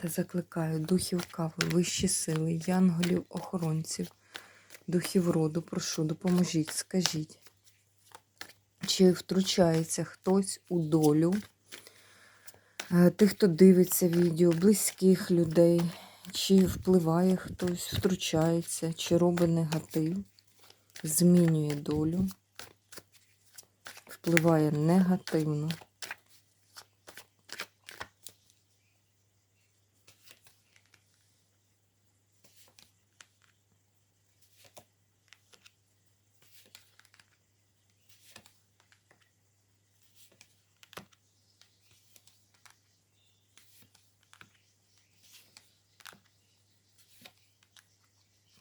Та закликаю духів кави, вищі сили, янголів, охоронців, духів роду, прошу, допоможіть, скажіть, чи втручається хтось у долю е, тих, хто дивиться відео, близьких людей, чи впливає хтось, втручається, чи робить негатив, змінює долю, впливає негативно.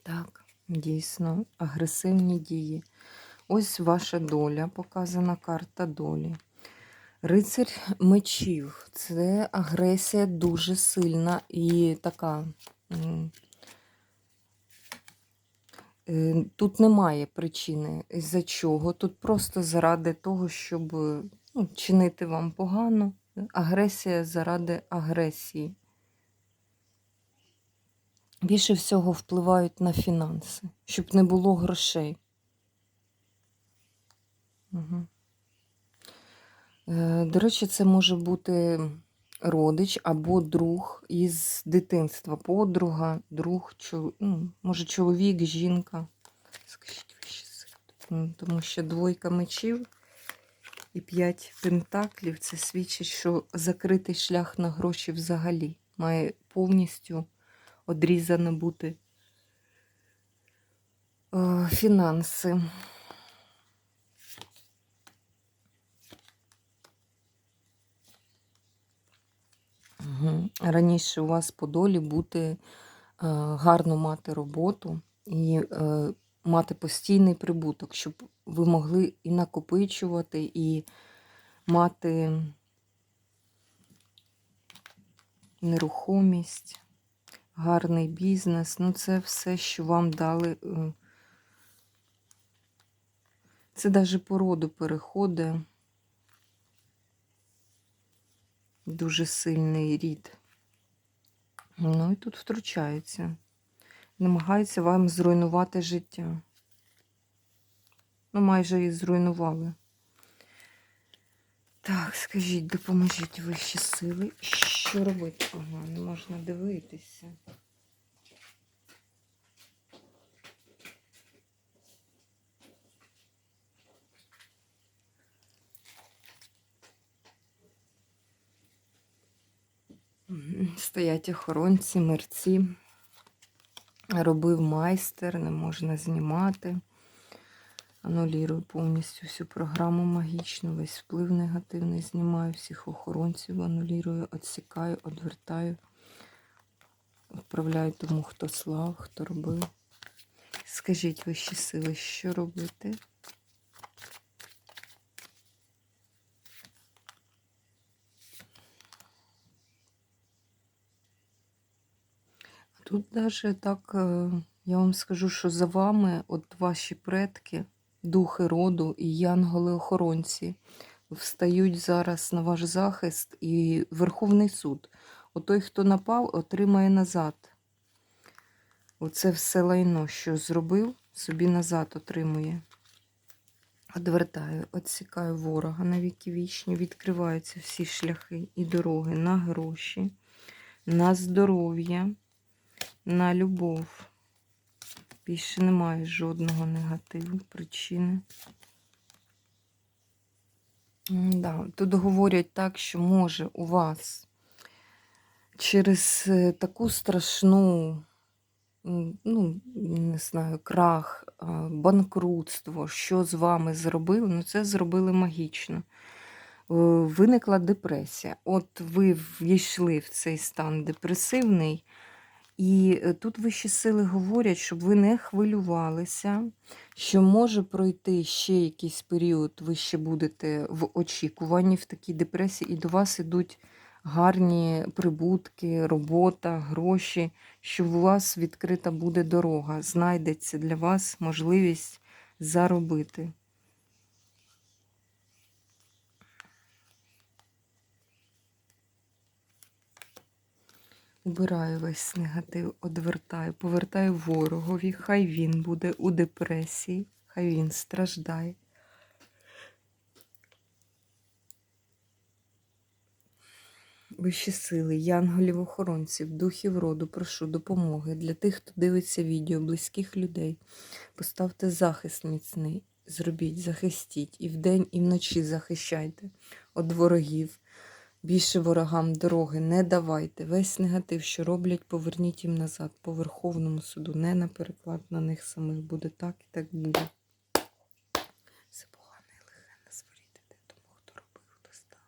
Так, дійсно, агресивні дії. Ось ваша доля, показана карта долі. Рицарь мечів це агресія дуже сильна і така. е, Тут немає причини, за чого. Тут просто заради того, щоб ну, чинити вам погано. Агресія заради агресії. Більше всього впливають на фінанси, щоб не було грошей. Угу. До речі, це може бути родич або друг із дитинства, подруга, друг, чол... ну, може чоловік, жінка. Скажіть Тому що двойка мечів і п'ять пентаклів це свідчить, що закритий шлях на гроші взагалі має повністю одрізано бути е, фінанси. Мгм. Раніше у вас по долі бути е, гарно мати роботу і е, мати постійний прибуток, щоб ви могли і накопичувати, і мати нерухомість, гарний бізнес. Ну, це все, що вам дали. е, Це навіть по роду переходить. Дуже сильний рід. Ну і тут втручаються. Намагаються вам зруйнувати життя. Ну, майже і зруйнували. Так, скажіть, допоможіть вищі сили. Що робити? Ага, не можна дивитися. Стоять охоронці, мерці. Робив майстер, не можна знімати. Анулірую повністю всю програму магічну, весь вплив негативний знімаю, всіх охоронців анулірую, відсікаю, одвертаю. Відправляю тому, хто слав, хто робив. Скажіть вищі сили, що робити? Тут даже так, е, я вам скажу, що за вами, от ваші предки, духи роду і янголи-охоронці встають зараз на ваш захист і Верховний суд. От той, хто напав, отримає назад. Оце все лайно, що зробив, собі назад отримує. Одвертаю, відсікаю ворога на віки вічні, відкриваються всі шляхи і дороги на гроші, на здоров'я на любов. Більше немає жодного негативу, причини. Да, Тут говорять так, що може у вас через е, таку страшну, ну, не знаю, крах, банкрутство, що з вами зробили, ну це зробили магічно. Е, Виникла депресія. От ви війшли в цей стан депресивний, І е, тут вищі сили говорять, щоб ви не хвилювалися, що може пройти ще якийсь період, ви ще будете в очікуванні в такій депресії, і до вас ідуть гарні прибутки, робота, гроші, що у вас відкрита буде дорога, знайдеться для вас можливість заробити. Убираю весь негатив, одвертаю, повертаю ворогові, хай він буде у депресії, хай він страждає. Вищі сили, янголів охоронців, духів роду, прошу допомоги для тих, хто дивиться відео, близьких людей. Поставте захист міцний, зробіть, захистіть і вдень, і вночі захищайте від ворогів. Більше ворогам дороги не давайте. Весь негатив, що роблять, поверніть їм назад по Верховному суду. Не на переклад на них самих. Буде так і так буде. Все погане і лихе на зворіти де тому, хто робив, хто став.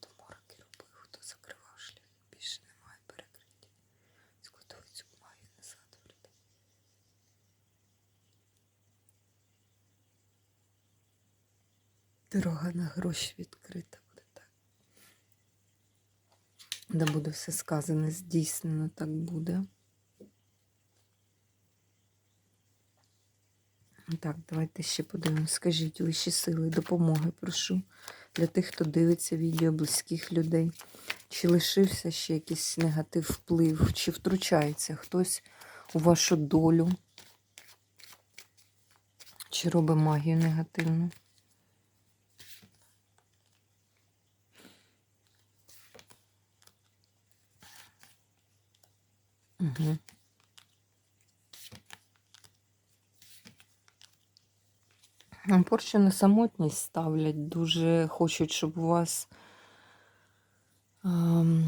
То мороки робив, хто закривав шлях. Більше немає перекриття. Скотовицю має назад верти. Дорога на гроші відкрита. Де буде все сказане, здійснено, так буде. Так, давайте ще подивимось. Скажіть, вищі сили, допомоги, прошу. Для тих, хто дивиться відео близьких людей. Чи лишився ще якийсь негатив вплив, чи втручається хтось у вашу долю, чи робить магію негативну. Угу. Порчу на самотність ставлять, дуже хочуть, щоб у вас ем,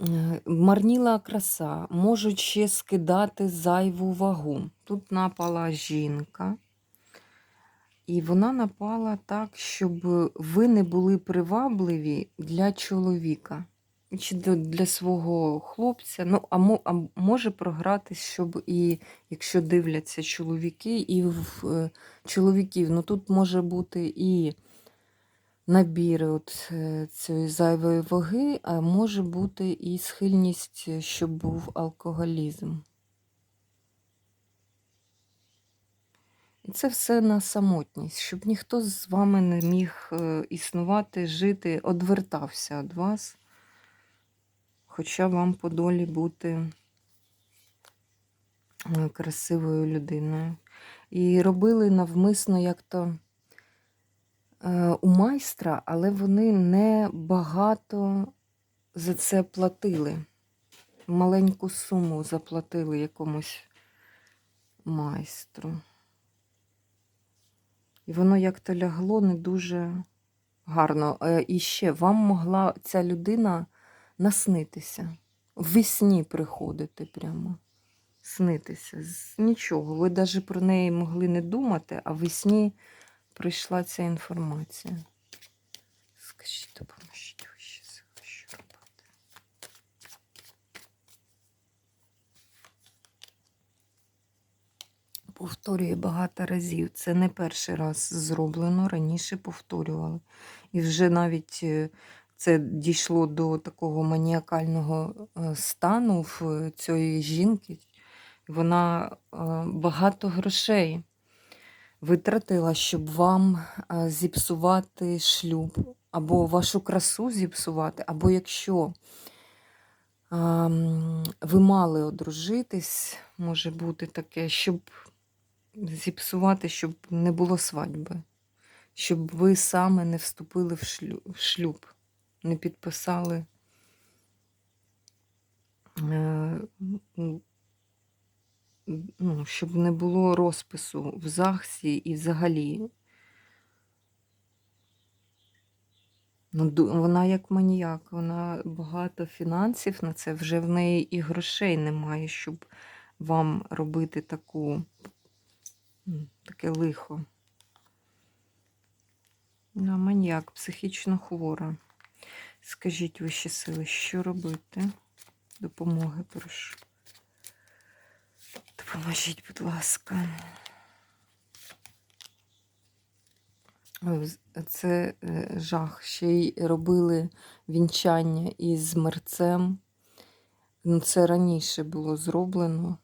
е, марніла краса, можуть ще скидати зайву вагу. Тут напала жінка, і вона напала так, щоб ви не були привабливі для чоловіка чи для свого хлопця. Ну, а, а може програтись, щоб і якщо дивляться чоловіки, і в е, чоловіків. Ну тут може бути і набір от е, цієї зайвої ваги, а може бути і схильність, е, щоб був алкоголізм. І це все на самотність, щоб ніхто з вами не міг існувати, жити, одвертався від вас. Хоча вам по долі бути е, красивою людиною. І робили навмисно як-то е, у майстра, але вони не багато за це платили. Маленьку суму заплатили якомусь майстру. І воно як-то лягло не дуже гарно. Е, І ще вам могла ця людина наснитися. Ввісні приходити прямо. Снитися. З нічого. Ви навіть про неї могли не думати, а весні прийшла ця інформація. Скажіть, допоможіть ще сили, що робити. Повторює багато разів. Це не перший раз зроблено, раніше повторювали. І вже навіть е, це дійшло до такого маніакального е, стану в цієї жінки. Вона е, багато грошей витратила, щоб вам е, зіпсувати шлюб, або вашу красу зіпсувати, або якщо ем, ви мали одружитись, може бути таке, щоб зіпсувати, щоб не було свадьби, щоб ви саме не вступили в шлюб, не підписали. е, ну, щоб не було розпису в ЗАГСі і взагалі. Ну, вона як маніяк, вона багато фінансів на це, вже в неї і грошей немає, щоб вам робити таку, таке лихо. Маніяк, психічно хвора. Скажіть вищі сили, що робити? Допомоги прошу. Допоможіть, будь ласка. Це е, жах. Ще й робили вінчання із мерцем. Ну, це раніше було зроблено,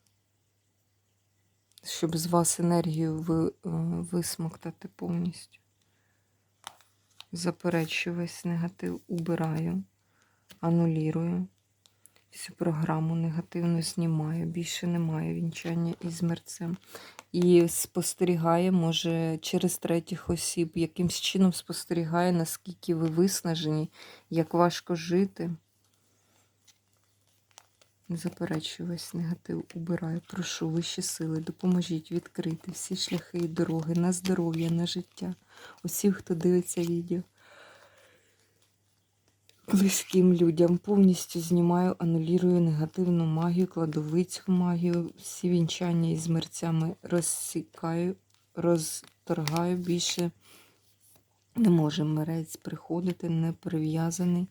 щоб з вас енергію е, висмоктати повністю. Заперечую весь негатив, убираю, анулірую. Всю програму негативно знімаю. Більше немає вінчання із мерцем. І спостерігає, може, через третіх осіб, якимсь чином спостерігає, наскільки ви виснажені, як важко жити. Заперечую весь негатив, убираю. Прошу вищі сили, допоможіть відкрити всі шляхи і дороги на здоров'я, на життя. Усіх, хто дивиться відео. Близьким людям повністю знімаю, анулірую негативну магію, кладовицьку магію, всі вінчання із мерцями розсікаю, розторгаю. Більше не може мерець приходити, не прив'язаний.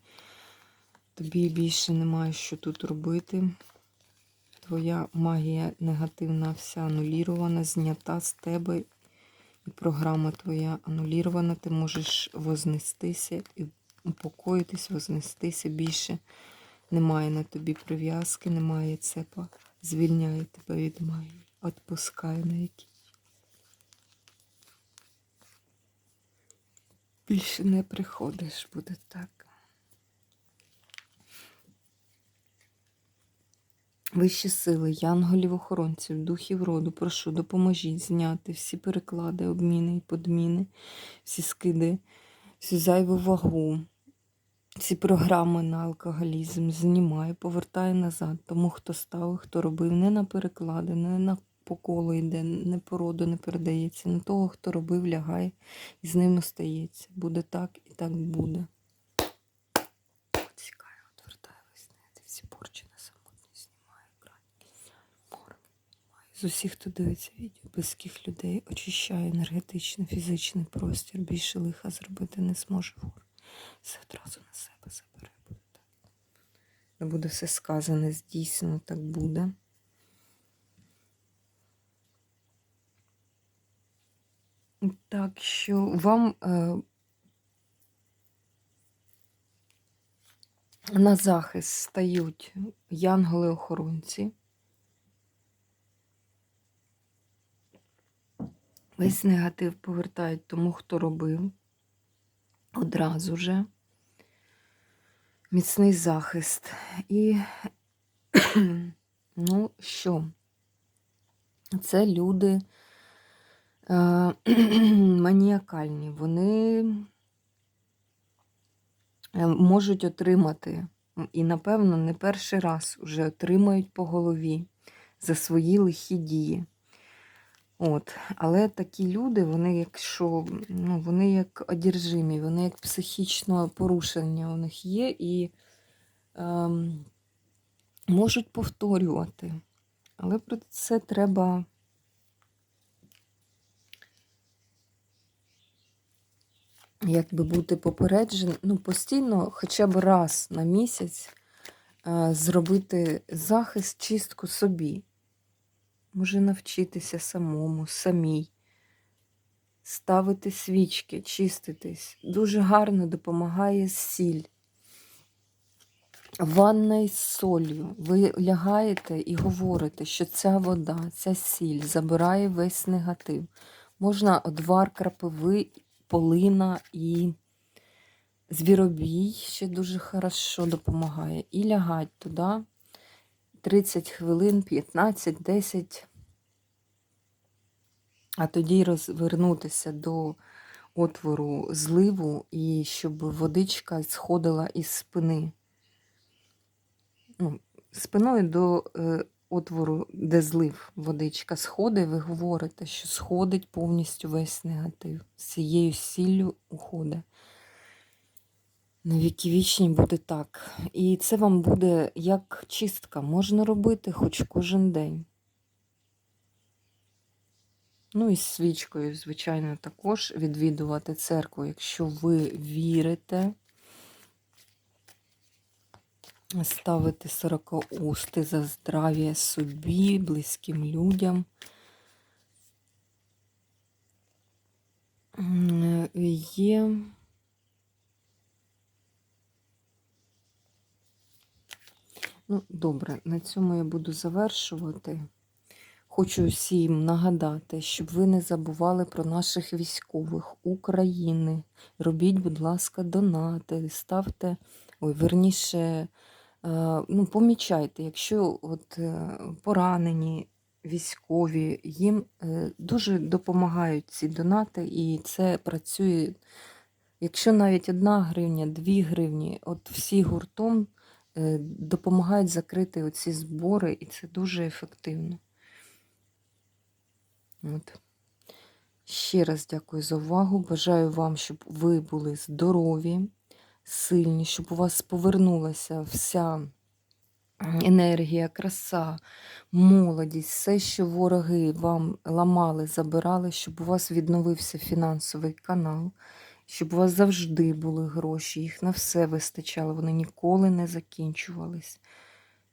Тобі більше немає що тут робити. Твоя магія негативна, вся анулірована, знята з тебе. І програма твоя анулірована. Ти можеш вознестися і упокоїтись, вознестися. Більше немає на тобі прив'язки, немає цепа. Звільняє тебе від магії. Отпускає на які. Більше не приходиш, буде так. Вищі сили, янголів, охоронців, духів роду, прошу, допоможіть зняти всі переклади, обміни і подміни, всі скиди, всю зайву вагу, всі програми на алкоголізм знімаю, повертаю назад. Тому хто ставив, хто робив, не на переклади, не на по колу йде, не по роду не передається. На того, хто робив, лягає і з ним остається. Буде так і так буде. Відсікаю, отвертаю весь нет, всі порчі на самотність знімаю край. Морок. З усіх, хто дивиться відео, близьких людей, очищаю енергетичний, фізичний простір. Більше лиха зробити не зможе вор. Все одразу на себе забере. Буде так. Буде все сказане, здійснено, так буде. Так що вам е, на захист стають янголи-охоронці. Весь негатив повертають тому, хто робив. Одразу же. Міцний захист. І, ну що, це люди е, маніакальні. Вони е, можуть отримати, і, напевно, не перший раз вже отримають по голові за свої лихі дії. От. Але такі люди, вони якщо, ну, вони як одержимі, вони як психічне порушення у них є і ем, можуть повторювати. Але про це треба якби бути попередженим, ну, постійно, хоча б раз на місяць е, зробити захист, чистку собі. Може навчитися самому, самій, ставити свічки, чиститись. Дуже гарно допомагає сіль. Ванна із солью. Ви лягаєте і говорите, що ця вода, ця сіль забирає весь негатив. Можна одвар крапиви, полина і звіробій ще дуже хорошо допомагає. І лягать туди 30 хвилин, 15, 10, а тоді розвернутися до отвору зливу і щоб водичка сходила із спини. Ну, спиною до е, отвору, де злив водичка сходить, ви говорите, що сходить повністю весь негатив. З цією сіллю уходить. На віки вічні буде так. І це вам буде як чистка. Можна робити хоч кожен день. Ну і з свічкою, звичайно, також відвідувати церкву, якщо ви вірите ставити сорокаусти за здрав'я собі, близьким людям. М, Є. Ну, добре, на цьому я буду завершувати. Хочу всім нагадати, щоб ви не забували про наших військових України. Робіть, будь ласка, донати, ставте, ой, верніше, е, ну, помічайте, якщо от е, поранені військові, їм е, дуже допомагають ці донати, і це працює. Якщо навіть одна гривня, дві гривні, от всі гуртом допомагають закрити оці збори, і це дуже ефективно. От. Ще раз дякую за увагу. Бажаю вам, щоб ви були здорові, сильні, щоб у вас повернулася вся енергія, краса, молодість, все, що вороги вам ламали, забирали, щоб у вас відновився фінансовий канал, щоб у вас завжди були гроші, їх на все вистачало, вони ніколи не закінчувались.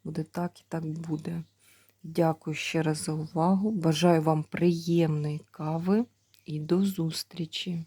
Буде так і так буде. Дякую ще раз за увагу. Бажаю вам приємної кави і до зустрічі!